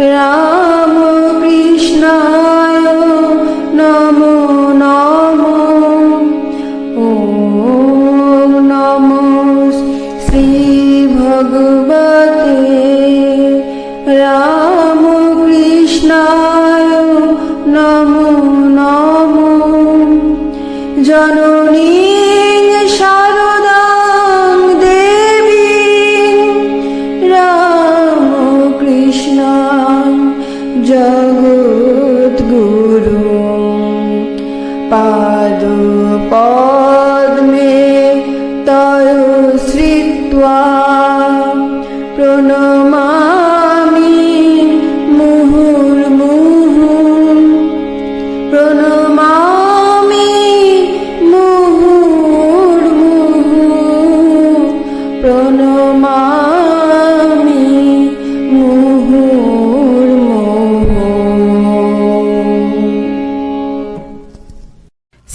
রামকৃষ্ণায় নমো নমো। ও নমো শ্রী ভগবতে রামকৃষ্ণায় নমো নমো। জননী জগদ্গুরু পাদ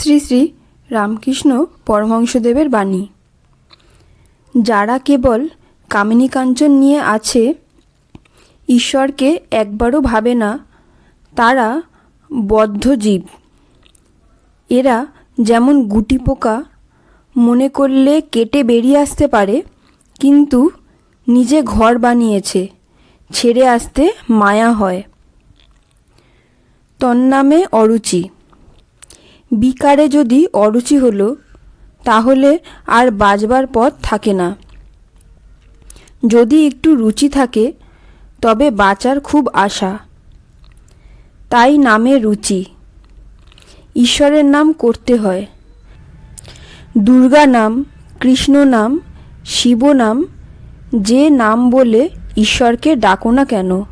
শ্রী শ্রী রামকৃষ্ণ পরমহংসদেবের বাণী। যারা কেবল কামিনী কাঞ্চন নিয়ে আছে, ঈশ্বরকে একবারও ভাবে না, তারা বদ্ধ জীব। এরা যেমন গুটি পোকা, মনে করলে কেটে বেরিয়ে আসতে পারে, কিন্তু নিজে ঘর বানিয়েছে, ছেড়ে আসতে মায়া হয়। তন্নামে অরুচি। বিকারে যদি অরুচি হলো, তাহলে আর বাজবার পথ থাকে না। যদি একটু রুচি থাকে, তবে বাঁচার খুব আশা। তাই নামে রুচি। ঈশ্বরের নাম করতে হয়। দুর্গা নাম, কৃষ্ণ নাম, শিব নাম, যে নাম বলে ঈশ্বরকে ডাকো না কেন।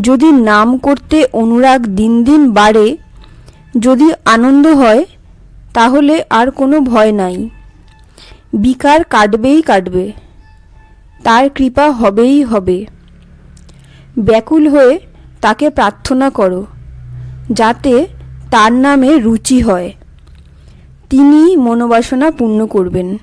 যদি নাম করতে অনুরাগ দিন দিন বাড়ে যদি আনন্দ হয়, তাহলে আর কোনো ভয় নাই। বিকার কাটবেই কাটবে, তার কৃপা হবেই হবে। ব্যাকুল হয়ে তাকে প্রার্থনা করো, যাতে তার নামে রুচি হয়। তিনি মনোবাসনা পূর্ণ করবেন।